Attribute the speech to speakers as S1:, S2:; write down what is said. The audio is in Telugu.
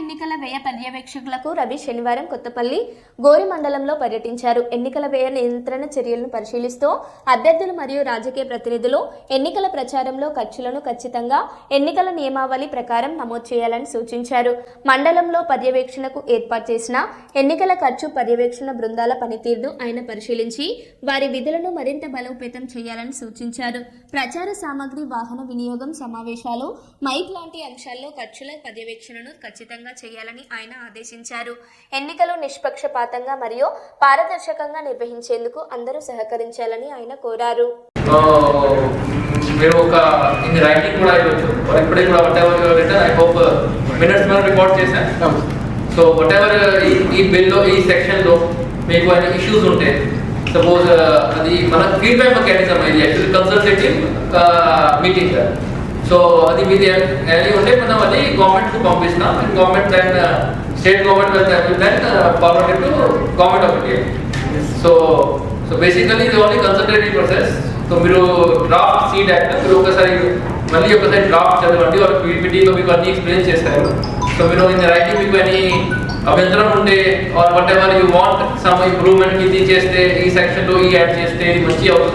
S1: ఎన్నికల వ్యయ పర్యవేక్షకులకు రవి శనివారం కొత్తపల్లి గోరి మండలంలో పర్యటించారు. ఎన్నికల వ్యయ నియంత్రణ చర్యలను పరిశీలిస్తూ అభ్యర్థులు మరియు రాజకీయ ప్రతినిధులు ఎన్నికల ప్రచారంలో ఖర్చులను ఖచ్చితంగా ఎన్నికల నియమావళి ప్రకారం నమోదు చేయాలని సూచించారు. మండలంలో పర్యవేక్షణకు ఏర్పాటు చేసిన ఎన్నికల ఖర్చు పర్యవేక్షణ బృందాల పనితీరును ఆయన పరిశీలించి వారి విధులను మరింత బలోపేతం చేయాలని సూచించారు. ప్రచార సామాగ్రి వాహన వినియోగం సమావేశాలు మైక్ లాంటి అంశాల్లో ఖర్చుల పర్యవేక్షణను ఖచ్చితంగా చేయాలని ఆయన ఆదేశించారు. ఎన్నికలు నిష్పక్షపాతంగా మరియు పారదర్శకంగా నిర్వహించేందుకు అందరూ సహకరించాలని ఆయన కోరారు.
S2: మీరు ఒక ఇది ర్యాంకింగ్ కూడా ఇవ్వచ్చు ఇప్పుడే కూడా whatever I hope minutes మనం రికార్డ్ చేశాం. సో వట్ ఎవర్ ఈ ఈ బిల్లో ఈ సెక్షన్లో మీకు అన్ని ఇష్యూస్ ఉంటే సపోజ్ uh, అది మన ఫీడ్బ్యాక్ మెకానిజం ఇది actually consultative meeting sir so అది మీది ఏది ఉంటే మనం అది గవర్నమెంట్కు పంపిస్తాం government then state government then forward to government of India so so basically ఇది ఓన్లీ కన్సల్టేటివ్ ప్రాసెస్ సో మీరు డ్రాఫ్ట్ సీట్ యాక్ట్ మీరు ఒకసారి మళ్ళీ ఒకసారి డ్రాఫ్ట్ చదవండి వాళ్ళ పీపీటీలో మీకు అన్ని ఎక్స్ప్లెయిన్ చేస్తారు సో మీరు ఇన్ రైటింగ్ మీకు అని అభ్యంతరం ఉంటే or whatever you want some improvement ఇది చేస్తే ఈ సెక్షన్లో ఈ యాడ్ చేస్తే ఇది మంచి అవుతుంది